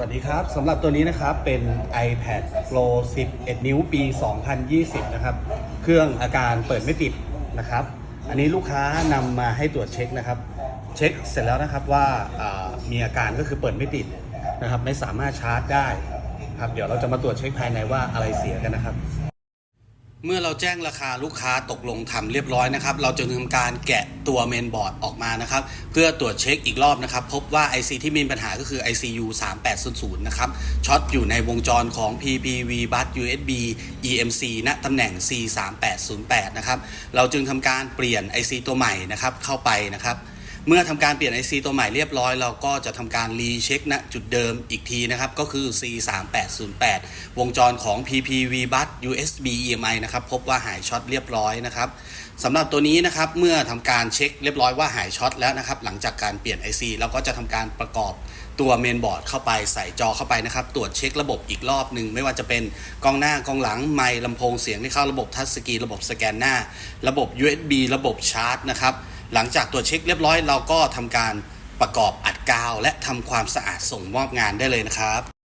วัสดีครับสำหรับตัวนี้นะครับเป็น iPad Pro 11 นิ้วปี 2020 นะครับ เครื่องอาการเปิดไม่ติดนะครับ อันนี้ลูกค้านำมาให้ตรวจเช็คนะครับ เช็คเสร็จแล้วนะครับว่ามีอาการก็คือเปิดไม่ติดนะครับ ไม่สามารถชาร์จได้ครับ เดี๋ยวเราจะมาตรวจเช็คภายในว่าอะไรเสียกันนะครับ เมื่อเราแจ้งราคาลูกค้าตกลงทำเรียบร้อยนะครับ เราจะทำการแกะตัวเมนบอร์ดออกมานะครับ เพื่อตรวจเช็คอีกรอบนะครับ พบว่า IC ที่มีปัญหาก็คือ ICU 3800นะครับช็อตอยู่ในวงจรของ PPV bus USB EMC ณตำแหน่ง C3808 นะครับ เราจึงทำการเปลี่ยน IC ตัวใหม่นะครับเข้าไปนะครับ เมื่อทำการเปลี่ยน IC ตัวใหม่เรียบร้อย เราก็จะทำการรีเช็คณจุดเดิมอีกทีนะครับ ก็คือ C3808 วงจรของ PPV bus USB EMI นะครับ พบว่าหายช็อตเรียบร้อยนะครับสำหรับตัวนี้นะครับเมื่อทำการเช็คเรียบร้อยว่าหายช็อตแล้วนะครับหลังจากการเปลี่ยน IC เราก็จะทำการประกอบตัวเมนบอร์ดเข้าไปใส่จอเข้าไปนะครับ ตรวจเช็คระบบอีกรอบหนึ่งไม่ว่าจะเป็นกล้องหน้ากล้องหลังไมค์ลำโพงเสียงที่เข้าระบบทัชสกรีนระบบสแกนหน้า ระบบ USB ระบบชาร์จนะครับ หลังจากตรวจเช็คเรียบร้อยเราก็ทำการประกอบอัดกาว และทำความสะอาดส่งมอบงานได้เลยนะครับ